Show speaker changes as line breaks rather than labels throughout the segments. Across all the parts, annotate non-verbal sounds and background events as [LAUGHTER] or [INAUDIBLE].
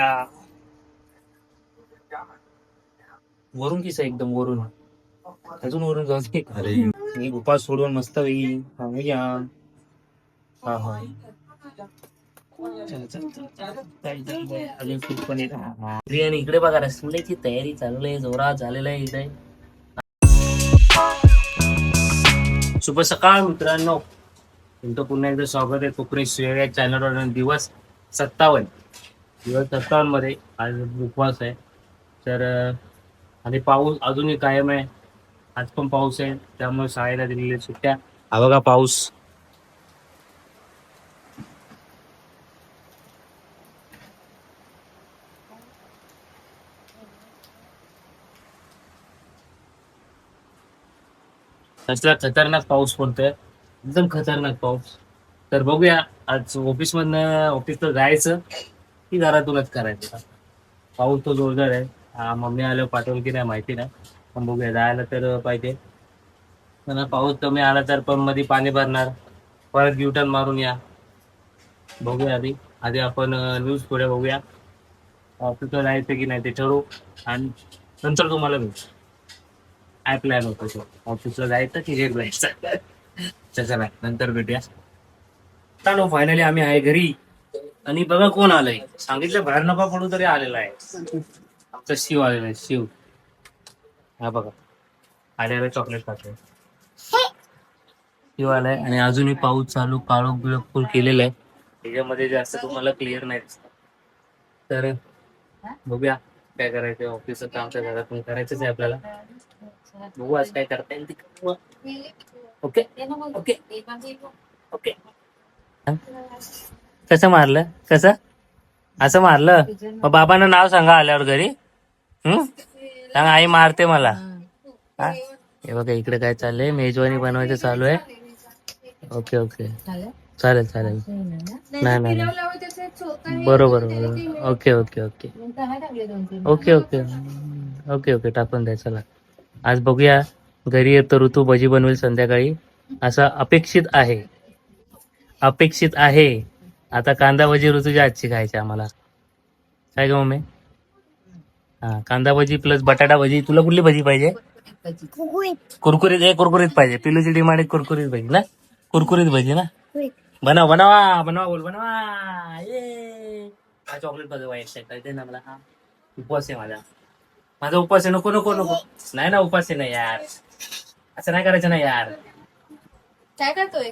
आ. वरून किस एकदम वरून अजून वरून जाऊ दे.
अरे.
उपास सोडून मस्त वेळी खाऊया हा हा. अजून खूप पण येत. आणि इकडे बघा रसमलाईची तयारी चालू आहे जोरात झालेला आहे इकडे शुभ सकाळ मित्रांनो. तुमचं पुन्हा एकदा स्वागत आहे कोकणी या चॅनलवर दिवस सत्तावन्न. दिवस सत्तावन्नमध्ये आज उपवास आहे. तर आणि पाऊस अजूनही कायम आहे. आज पण पाऊस आहे. त्यामुळे शाळेला दिलेल्या सुट्ट्या. हा बघा पाऊस. असला खतरनाक पाऊस पडतोय एकदम खतरनाक पाऊस. तर बघूया. आज ऑफिस मधनं ऑफिसला जायचं. की घरातूनच करायचं. पाऊस तो जोरदार आहे. हा मम्मी आल्यावर पाठवलं की नाही माहिती नाही. पण बघूया जायला तर पाहिजे. पण पाऊस कमी आला तर पण मध्ये पाणी भरणार. परत युटर्न मारून या. बघूया आधी. आधी आपण न्यूज पुढे बघूया. ऑफिसला जायचं की नाही ते ठरवू. आणि नंतर तुम्हाला भेटू. काय प्लॅन होता तो? ऑफिसला जायचं की घरी जायचं? [LAUGHS] तसं नाही. नंतर भेटूया. चालू फायनली आम्ही आहे घरी. आणि बघा कोण आलंय. सांगितलं बाहेर नका पडू तरी आलेला आहे. आमचा शिव आलेला आहे शिव. हा बघा. आलेला चॉकलेट खातोय शिव आलाय आणि अजूनही पाऊस चालू काळोख बिळोख फुल केलेला आहे. त्याच्यामध्ये जास्त तुम्हाला क्लिअर नाही दिसत. तर बघूया काय करायचं ऑफिसचं काम तर घरातून करायचंच आहे आपल्याला. बघू आज काय करता येईल ते. Okay okay okay. कसं मारलं? कसं? असं मारलं? मग बाबांना नाव सांगा आल्यावर घरी. हम्म आई मारते मला. हा? हे बघा इकडे काय चाललंय? मेजवानी बनवायचं चालू आहे. Okay okay. चालेल चालेल. नाही नाही नाही. बरोबर बरोबर. Okay okay okay. Okay okay. Okay okay. टाकून द्या चला. आज बघूया. घरी येतो ऋतू भजी बनवेल संध्याकाळी. असं अपेक्षित आहे. अपेक्षित आहे. आता कांदा भजी ऋतूच्या आजची खायची आम्हाला. काय ग मम्मी? हा कांदा भजी प्लस बटाटा भजी. तुला कुठली भजी पाहिजे? कुरकुरीत हे कुरकुरीत पाहिजे. पिलूची डिमांड कुरकुरीत भजी ना? कुरकुरीत भजी ना? बनवा बनवा बनवा बोल बनवा. ये हा चॉकलेट बघा कळते ना मला. हा. उपवास आहे माझा. माझा उपवास आहे. नको नको नको. नाही ना उपवास आहे ना यार. असं नाही करायचं ना यार.
काय करतोय?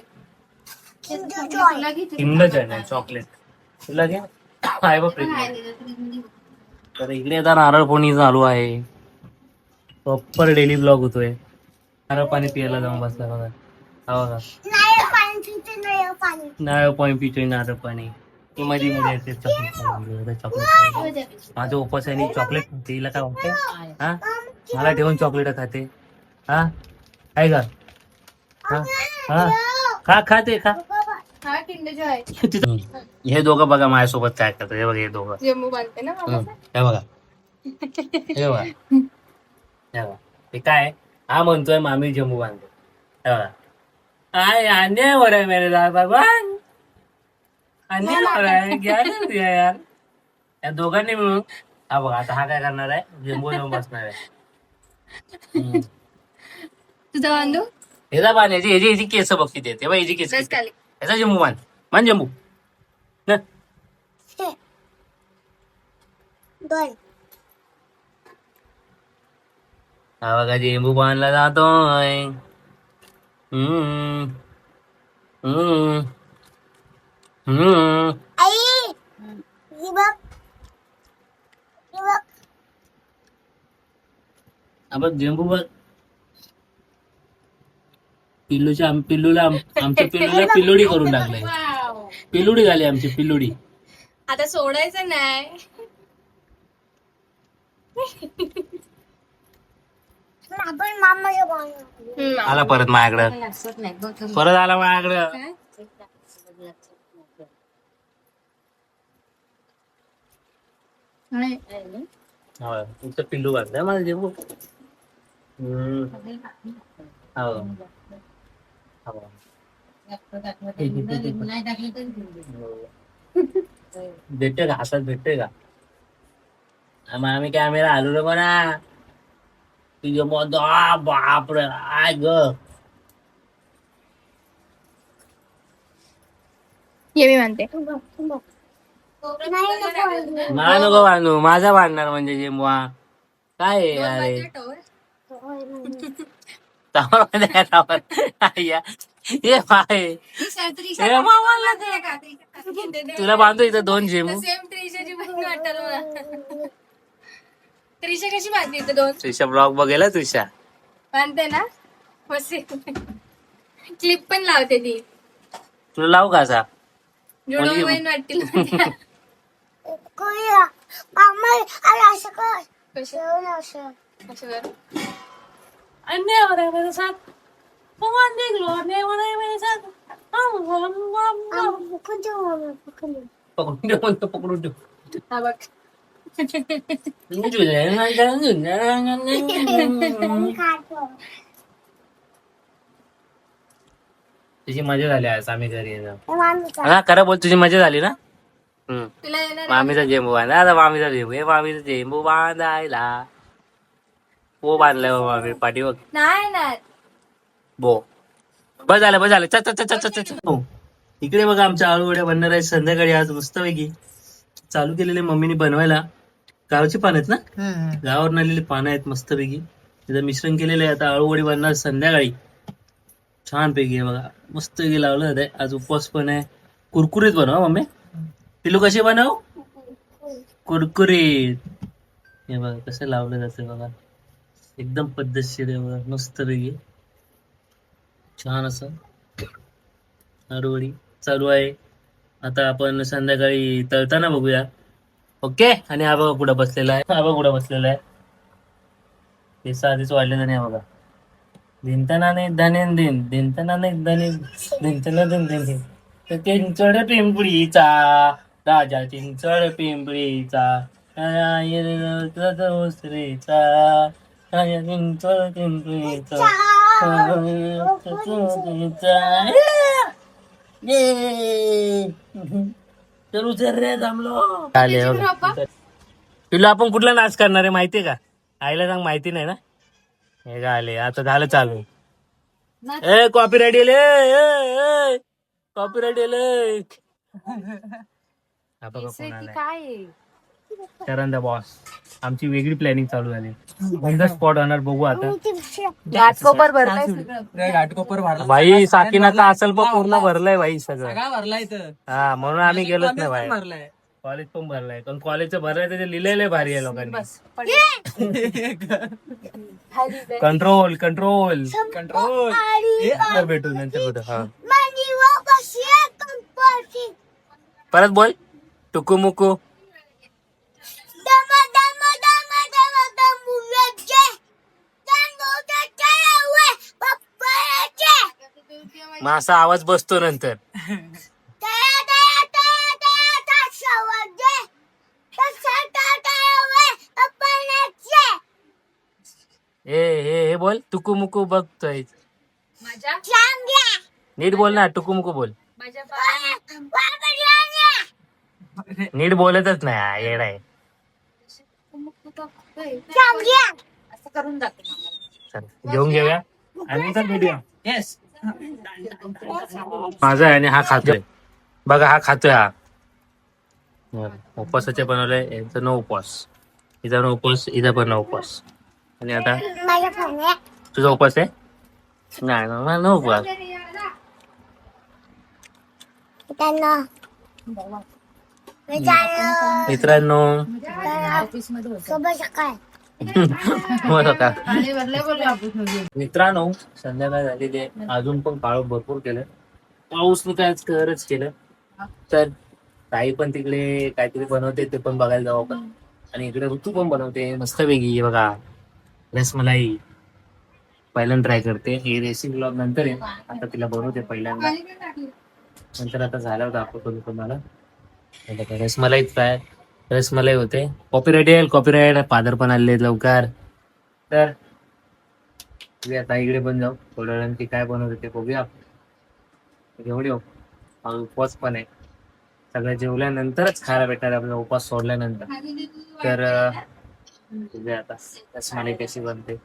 किंड नाही चॉकलेट तुला घ्या आहे बघ. तर इकडे आता नारळ पोणी चालू आहे. प्रॉपर डेली ब्लॉग होतोय. नारळ पाणी पियाला जाऊन बसला बघा. हा बघा. नारळ पाणी पितोय नारळ पाणी. ती मध्ये मध्ये येते चॉकलेट चॉकलेट माझं उपवास आहे आणि चॉकलेट खाते हिला काय वाटतंय? हा? मला ठेवून चॉकलेट खाते. हा? आहे का हा? हा? खा खाते खा.
हा किंड जो [LAUGHS]
तिथं- हे दोघं बघा माझ्यासोबत काय करतात. हे बघा हे दोघं.
जम्मू बांधते ना
हं, हे बघा. हे बघा. हे बघा. हे काय? हा म्हणतोय मामी जम्मू बांधतो. हे बघा. आय अन्याय हो रहा है मेरे साथ भगवान. अन्याय हो रहा है क्या कर दिया यार. या दोघांनी मिळून. हा बघा आता हा काय करणार आहे? जम्बू जाऊन [LAUGHS] बसणार आहे. हं.
तुझा बांधू?
ह्याचा बांध. ह्याची ह्याची ह्याची केस बघ किती येते ह्याची केस
बस
किती?
खाली
ह्याचा जम्मू बांध मान जम्मू न. हा बघा जेंबू बांधला जातोय हम्म हम्म हम्म आपण जेंबू बघ पिल्लूच्या आम- पिल्लूला आम- आमच्या [LAUGHS] पिल्लूला पिल्लुडी करून टाकलंय. पिल्लुडी झाली आमची पिल्लुडी.
आता सोडायचं नाही.
आला परत माझ्याकडं. परत आला माझ्याकडं. तुमचं पिल्लू बांधलाय माझं. जेंबू हम्म. हो. हो. भेटते का? हातात भेटते का? मग आम्ही कॅमेरा आलो रे बना तुझ्या मत आ बापरे आय ग.
ये मी म्हणते.
मला नको बांधू माझा बांधणार म्हणजे जेव्हा काय आहे अरे? ये बाय दे. तुला बांधू इथं दोन जेमू
सेम त्रिशाची बहीण वाटत मला त्रिशा कशी बांधली इथं दोन?
तुझ्या ब्लॉग बघेल हं तुझ्या
बांधते ना? क्लिप पण लावते ती.
तुला लावू का असा?
बहीण वाटतील. कशी? असं कर.
पकडून ठेव म्हणतो, पकडून ठेव
हा बघ
तुझी मजा झाली आज आम्ही घरी येणं हा खरं बोल तुझी मजा झाली ना हम्म
तुला येणार
मामीचा जेंबू बांधा आता मामीचा जेंबू हे मामीचा जेंबू बांधायला पो बांधलाय बा मामी पाठी बघ.
नाही ना
बो. बस झालं बस झालं. चल चल चल चल हो. इकडे बघा आमच्या आळूवड्या बनणार आहे संध्याकाळी आज मस्तपैकी. चालू केलेले मम्मीने बनवायला. गावची पानं आहेत ना? गावावर आलेली पानं आहेत मस्तपैकी. तिथं मिश्रण केलेलं आहे. आता आळूवडी बनणार संध्याकाळी. छान पैकी आहे बघा. मस्त पैकी लावलं जाते आज उपवास पण आहे. कुरकुरीत बनवा मम्मी. पिलू कसे बनव? कुरकुरीत. हे बघा कसं लावलं जातं बघा. एकदम पद्धतशीर मस्त पैकी. छान असं. आळूवडी चालू आहे. आता आपण संध्याकाळी तळताना बघूया. ओके? आणि हा बघा कुठं बसलेला आहे. हा बघा कुठं बसलेला आहे. केस आधीच वाढलेलं नाही बघा. दिनताना नाही धनेन दिन धिंतना नाही धने धिंतना दिन दिन दिन. तर चिंचड पिंपळीचा राजा चिंचड पिंपळीचा हो. तुला आपण कुठला नाच करणार आहे माहितीये का? आईला सांग माहिती नाही ना? हे का आले आता झालं चालू. ए कॉपी राईट येले कॉपी राईट येले.
काय?
शरण द बॉस आमची वेगळी प्लॅनिंग चालू झाली. द स्पॉट होणार बघू आता.
घाटकोपर भरलाय
घाटकोपर भरला.
भाई साकिनाचा असेल पण पूर्ण भरलंय भाई सगळं.
सगळा भरलाय तर
हा म्हणून आम्ही गेलोच नाही बाहेर.
भरलाय.
कॉलेज पण भरलंय पण कॉलेजचं भरलंय त्याचे लिहिलेलं आहे भारी आहे लोकांनी. कंट्रोल कंट्रोल
कंट्रोल
नंतर भेटू नंतर भेटू हा. परत बोल. टुकू मुकू. मग असा आवाज बसतो नंतर. ए हे हे बोल. टुकू मुकू बघतोय.
माझ्या?
नीट बोल ना टुकू मुकू बोल.
माझ्या
नीट बोलतच नाही हा, येडा आहे.
असं करून जाते
चल घेऊन घेऊया. आणि चल भेटूया.
येस
माझा आहे आणि हा खातोय. बघा हा खातोय हा. उपवासाचे बनवलंय. यांचं नो उपवास. इथं नो उपवास इथं पण नो उपवास. आणि आता? तुझा उपवास आहे? नाही ना, मला नो उपवास. मित्रांनो मित्रांनो संध्याकाळ झालेली आहे. अजून पण काळ भरपूर केलं. पाऊस काय करच केलं. तर ताई पण तिकडे काहीतरी बनवते ते पण बघायला जाऊ आपण. आणि इकडे ऋतू पण बनवते. मस्त वेगळी बघा. रसमलाई. पहिल्यांदा ट्राय करते. हे रेसिंग ब्लॉग नंतर आहे. आता तिला बनवते पहिल्यांदा. नंतर आता झाल्यावर दाखवतो तुम्हाला रसमलाई फ्राय रसमलाई होते. कॉपीराईट येईल कॉपीराईट फादर पण आले लवकर. तर आता इकडे पण जाऊ. थोड्या वेळाने काय बनवत ते बघूया. घेऊन येऊ उपवास पण आहे. सगळं जेवल्यानंतरच खायला भेटणार आपलं उपवास सोडल्यानंतर. तर बघूया आता. रसमलाई कशी बनते.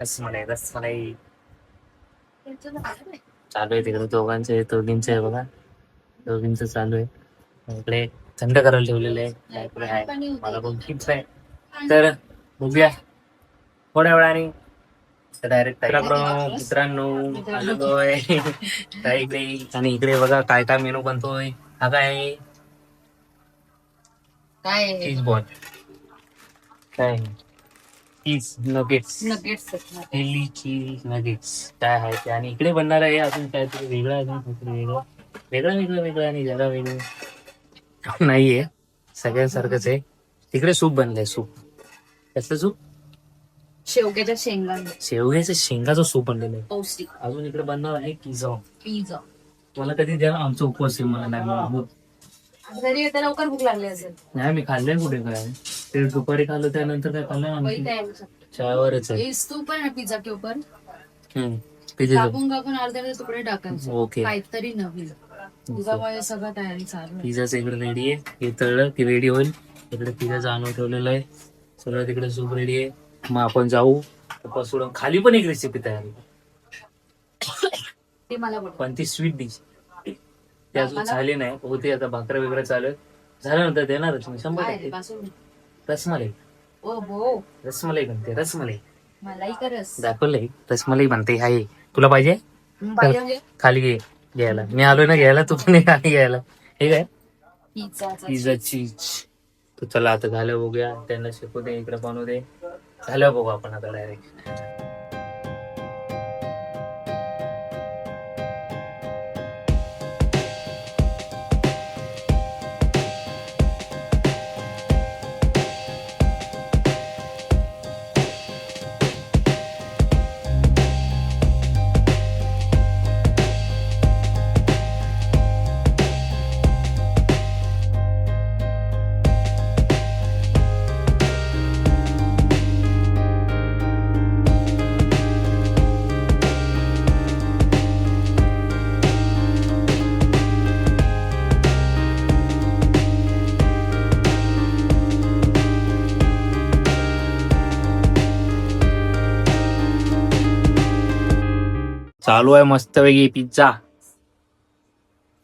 रसमलाई रसमलाई चालू आहे तिकडे दोघांचे दोघींचे आहे बघा. दोघींचं चालू आहे. इकडे थंड करायला ठेवलेलं आहे? आहे मला पण आहे. तर बघूया. थोड्या वेळाने. डायरेक्ट मित्रांनो आणि इकडे बघा काय काय मेनू बनतोय. हा काय? आहे
काय?
चीज बॉल काय? Cheese nuggets
nuggets
chilli cheese nuggets काय आहे ते? आणि इकडे बनणार आहे अजून काहीतरी वेगळं अजून काहीतरी वेगळं. वेगळं वेगळं वेगळं आणि जरा वेगळं. नाहीये. सगळ्यांसारखंच आहे. तिकडे सूप बनलंय सूप. कसलं सूप?
शेवग्याच्या शेंगा.
शेवग्याचं शेंगाचं सूप बनलेलं आहे.
पौष्टिक
अजून इकडे बनणार आहे पिझ्झा.
पिझ्झा.
मला कधी द्या आमचा उपवास आहे मला नाही मिळाला.
घरी येता लवकर भूक लागली असेल.
नाही मी खाल्लंय कुठे काय? ते दुपारी खाल्लं त्यानंतर काय खाल्लं
वही.
चहावरच आहे.
इस तू पण पिझ्झा के ऊपर
हम्म. पिझ्झा.
कापून कापून अर्धे अर्धे तुकडे टाकायचे.
ओके.
काहीतरी नवीन. तुझा सगळं तयारी चालू आहे.
पिझ्झाचं इकडे रेडी आहे. हे तळलं की रेडी होईल. इकडे पिझ्झाचं आणून ठेवलेलं आहे. सगळं तिकडे सूप रेडी आहे. मग आपण जाऊ. सोडून खाली पण एक रेसिपी तयार आहे
ते मला बोल
पण ती स्वीट डिश ती अजून झाली नाही. होते आता भाकऱ्या वगैरे चालू झाल्यानंतर देणारच मी शंभर
काय रे,
टक्के.
बासुंदी?
रसमलाई.
ओ भो
रसमलाई बनते रसमलाई.
करस
दाखवलंय. रसमलाई बनते आहे. तुला पाहिजे?
पाहिजे म्हणजे
खाली घे. घ्यायला. मी आलोय ना घ्यायला तू पण खाली घ्यायला. हे काय पिझ्झा चीज तू चला आता झालं बघूया. त्यांना शिकू दे इकडे बनवू दे. झालं बघू आपण आता डायरेक्ट चालू आहे मस्तपैकी पिझ्झा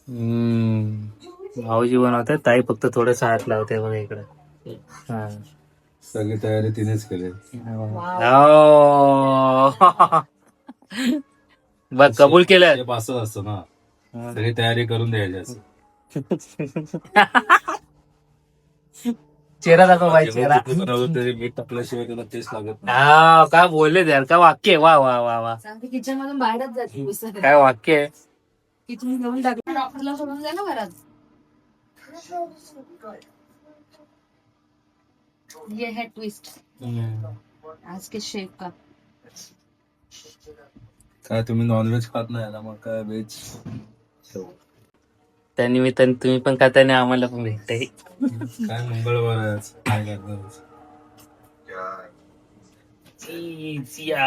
हम्म. भाऊजी बनवतात ताई फक्त थोडस हात लावते बघा इकडे. हा.
सगळी तयारी तिनेच केली.
हो. [LAUGHS] बघ. कबूल केलं.
ते असंच असतं ना. सगळी तयारी करून द्यायची असं. [LAUGHS]
चेहरा दाखव बाई चेहरा.
मीठ टाकल्याशिवाय त्याला टेस्ट लागत.
हा काय बोलले यार? काय वाक्य आहे? वा वा वा वा.
सांगते किचन मधून बाहेरच जाते
काय वाक्य आहे?
किचन घेऊन टाकलं. डॉक्टरला सोडून जा ना घरात. ये है ट्विस्ट आज के शेफ का.
काय तुम्ही नॉनव्हेज खात नाही ना मग काय व्हेज
त्या निमित्ताने तुम्ही पण खाताने आम्हाला पण भेटतंय.
काय मंगळवार आहे आज. काय करणार
चिया.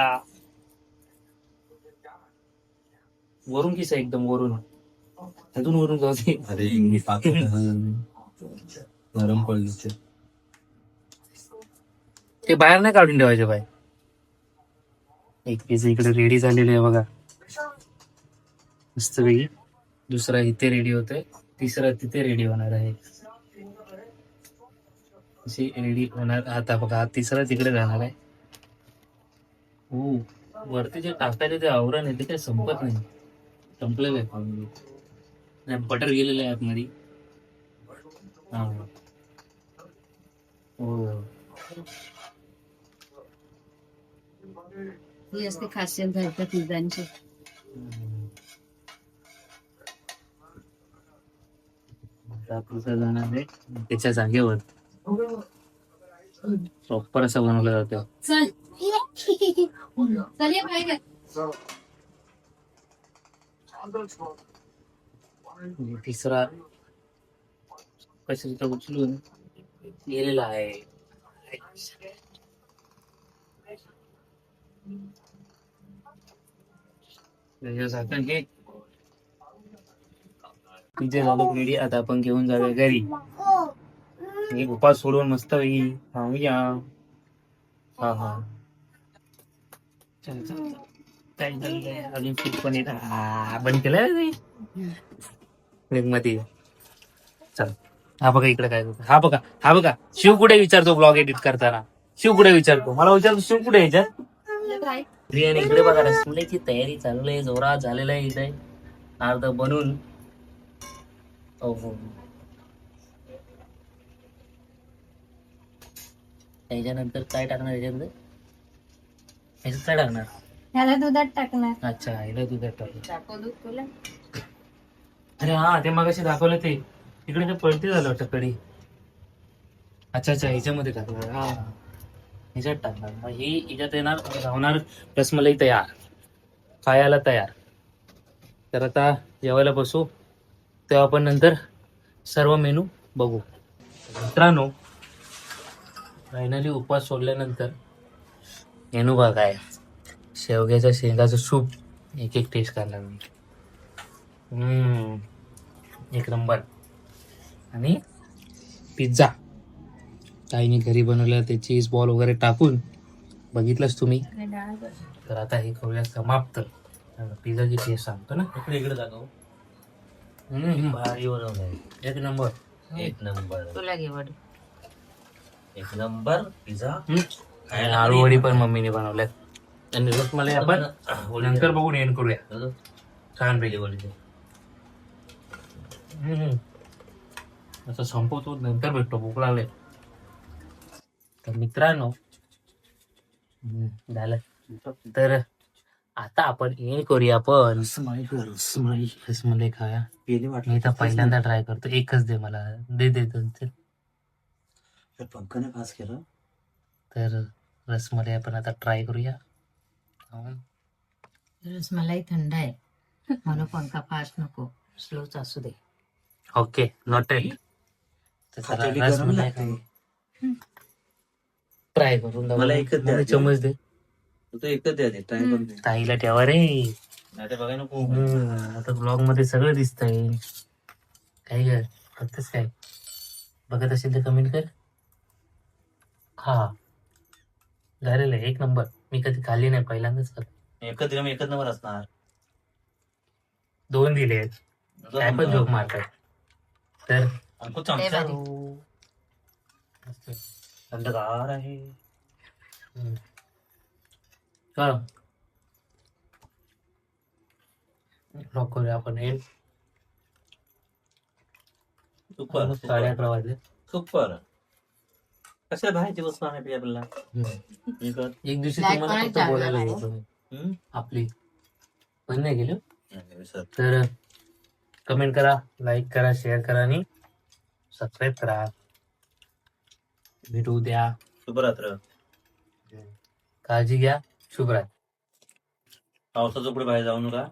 वरून किस एकदम वरून? अजून वरून जाऊ दे.
अरे मी पाहतो नरम पडली
ते बाहेर नाही काढून ठेवायचे बाय एक पीस इकडे रेडी झालेले आहे बघा. मस्त पैकी दुसरा इथे रेडी होतोय. तिसरा तिथे रेडी होणार आहे. अशी रेडी होणार. आता बघा हा तिसरा तिकडे जाणार आहे. हो वरती जे टाकताय ते आवरण आहे ते काही संपत नाही. संपलेलं आहे. नाही बटर गेलेलं आहे आतमध्ये. हा. हो.
ही असते खासियत घरच्या पिझ्झांची
आता तुझं जाणार आहे त्याच्या जागेवर प्रॉपर असं बनवलं जातं
चल चल ये बाहेर
आणि तिसरा कशाचा उचलून गेलेला आहे त्याचं झाकण हे तिथे झालो रेडी आता आपण घेऊन जाऊया घरी. एक उपास सोडून मस्त खाऊया हा हा. चल चल अजून सूप पण येत बंद केलं मध्ये चल. हा बघा इकडे काय करतो हा बघा हा बघा. शिव कुठे विचारतो ब्लॉग एडिट करताना? शिव कुठे विचारतो? मला विचारतो शिव कुठे याच्यात? इकडे बघा रसमलाईची तयारी चालू आहे जोरात झालेला आहे इथे. अर्ध बनून. हो हो त्याच्यानंतर काय टाकणार याच्यामध्ये याच्यात काय टाकणार?
ह्याला दुधात टाकणार.
अच्छा आईला दुधात टाकणार.
टाकू दूध तुला.
अरे हा ते मगाशी दाखवलं ते. इकडे ते पळती झालं वाटतं कडी. अच्छा अच्छा ह्याच्यामध्ये टाकणार. हा. ह्याच्यात टाकणार. मग ही ह्याच्यात येणार राहणार रसमलाई तयार. खायला तयार. तर आता जेवायला बसू. तेव्हा आपण नंतर सर्व मेनू बघू. मित्रांनो फायनली उपवास सोडल्यानंतर मेनू बघा आहे. शेवग्याच्या शेंगाचं सूप एक एक टेस्ट करणार मी. हम्म, एक नंबर आणि पिझ्झा ताईने घरी बनवलं ते चीज बॉल वगैरे टाकून बघितलंच तुम्ही? तर आता हे करूया समाप्त. पिझ्झाची टेस्ट सांगतो ना.
इकडे इकडे दाखव.
हम्म, भारी बनवलंय एक नंबर.
एक नंबर.
तुला घे वडी.
एक नंबर पिझ्झा.
आणि आळूवडी पण मम्मीने बनवल्यात. आणि रसमलाई आपण नंतर बघून एंड करूया. छान पैकी. बोलते असं संपवतो नंतर भेटतो. भूक लागले. तर मित्रांनो झालं. तर आता आपण एंड करूया आपण
रसमलाई
रसमलाई खाया
गेली
मी तर पहिल्यांदा ट्राय करतो. एकच दे मला. दे दे.
पंखाने पास केलं.
तर रसमलाई आपण आता ट्राय करूया.
रसमलाई थंड आहे. मला पंखा फास्ट नको. स्लोच असू दे.
ओके नोटेड चला रसमलाई ट्राय करून.
मला एकच
चमच दे.
तू एकच द्या ट्राय करून दे
ताईला ठेवा रे.
नाही नको.
हम्म, आता ब्लॉगमध्ये सगळं दिसतंय. काय कर फक्तच काय? बघत असेल तर कमेंट कर. हा. झालेलं आहे एक नंबर. मी कधी खाल्ली नाही पहिल्यांदाच खाल्ली.
एकच दिला एकच नंबर असणार.
दोन दिले आहेत. काय पण जोक मारतात. तर?
अंकुर चमचा. थंडगार आहे.
हम्म. चला. ब्लॉग करूया आपण हे
सुपर
साडे अकरा वाजले.
सुपर कशा बाहेर दिवस पाहण्यापैकी आपल्याला
एक दिवशी
Like
तुम्हाला
कोणाला
फक्त
जाणार
बोलायला
आहे?
मी.
हम्म?
आपली. पण नाही गेलो
नाही, विसर.
तर कमेंट करा लाईक करा शेअर करा आणि सबस्क्राईब करा. भेटू द्या
शुभरात्र.
काळजी घ्या. शुभरात
पावसाचं पुढे बाहेर जाऊ नका.